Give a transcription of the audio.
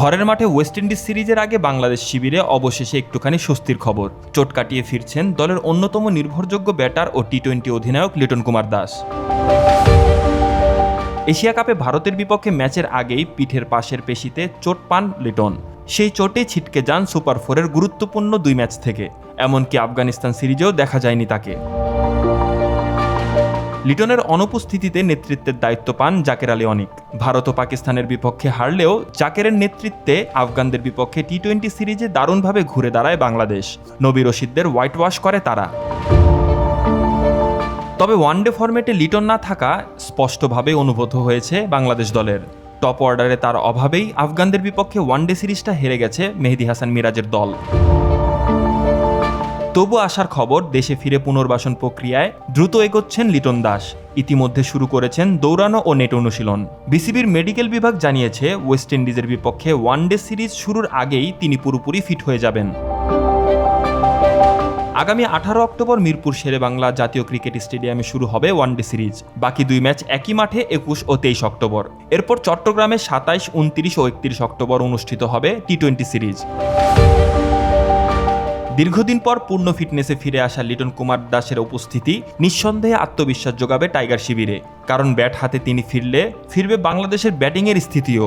ঘরের মাঠে West Indies সিরিজের আগে বাংলাদেশ শিবিরে অবশেষে একটুখানি স্বস্তির খবর। চোট কাটিয়ে ফিরছেন দলের অন্যতম নির্ভরযোগ্য ব্যাটার ও টি টোয়েন্টি অধিনায়ক লিটন কুমার দাস। এশিয়া কাপে ভারতের বিপক্ষে ম্যাচের আগেই পিঠের পাশের পেশিতে চোট পান লিটন। সেই চোটে ছিটকে যান সুপার ফোরের গুরুত্বপূর্ণ দুই ম্যাচ থেকে। এমনকি আফগানিস্তান সিরিজেও দেখা যায়নি তাকে। লিটনের অনুপস্থিতিতে নেতৃত্বের দায়িত্ব পান জাকের আলী অনিক। ভারত ও পাকিস্তানের বিপক্ষে হারলেও জাকেরের নেতৃত্বে আফগানদের বিপক্ষে টি টোয়েন্টি সিরিজে দারুণভাবে ঘুরে দাঁড়ায় বাংলাদেশ। নবী রশিদদের হোয়াইট ওয়াশ করে তারা। তবে ওয়ানডে ফরম্যাটে লিটন না থাকা স্পষ্টভাবে অনুভূত হয়েছে বাংলাদেশ দলের। টপ অর্ডারে তার অভাবেই আফগানদের বিপক্ষে ওয়ানডে সিরিজটা হেরে গেছে মেহেদি হাসান মিরাজের দল। তবু আসার খবর, দেশে ফিরে পুনর্বাসন প্রক্রিয়ায় দ্রুত এগোচ্ছেন লিটন দাস। ইতিমধ্যে শুরু করেছেন দৌড়ানো ও নেট অনুশীলন। বিসিবির মেডিকেল বিভাগ জানিয়েছে, ওয়েস্ট ইন্ডিজের বিপক্ষে ওয়ানডে সিরিজ শুরুর আগেই তিনি পুরোপুরি ফিট হয়ে যাবেন। আগামী আঠারো অক্টোবর মিরপুর শেরে বাংলা জাতীয় ক্রিকেট স্টেডিয়ামে শুরু হবে ওয়ানডে সিরিজ। বাকি দুই ম্যাচ একই মাঠে একুশ ও তেইশ অক্টোবর। এরপর চট্টগ্রামে সাতাইশ, উনত্রিশ ও একত্রিশ অক্টোবর অনুষ্ঠিত হবে টি টোয়েন্টি সিরিজ। দীর্ঘদিন পর পূর্ণ ফিটনেসে ফিরে আসা লিটন কুমার দাসের উপস্থিতি নিঃসন্দেহে আত্মবিশ্বাস যোগাবে টাইগার শিবিরে। কারণ ব্যাট হাতে তিনি ফিরলে, ফিরবে বাংলাদেশের ব্যাটিংয়ের স্থিতিও।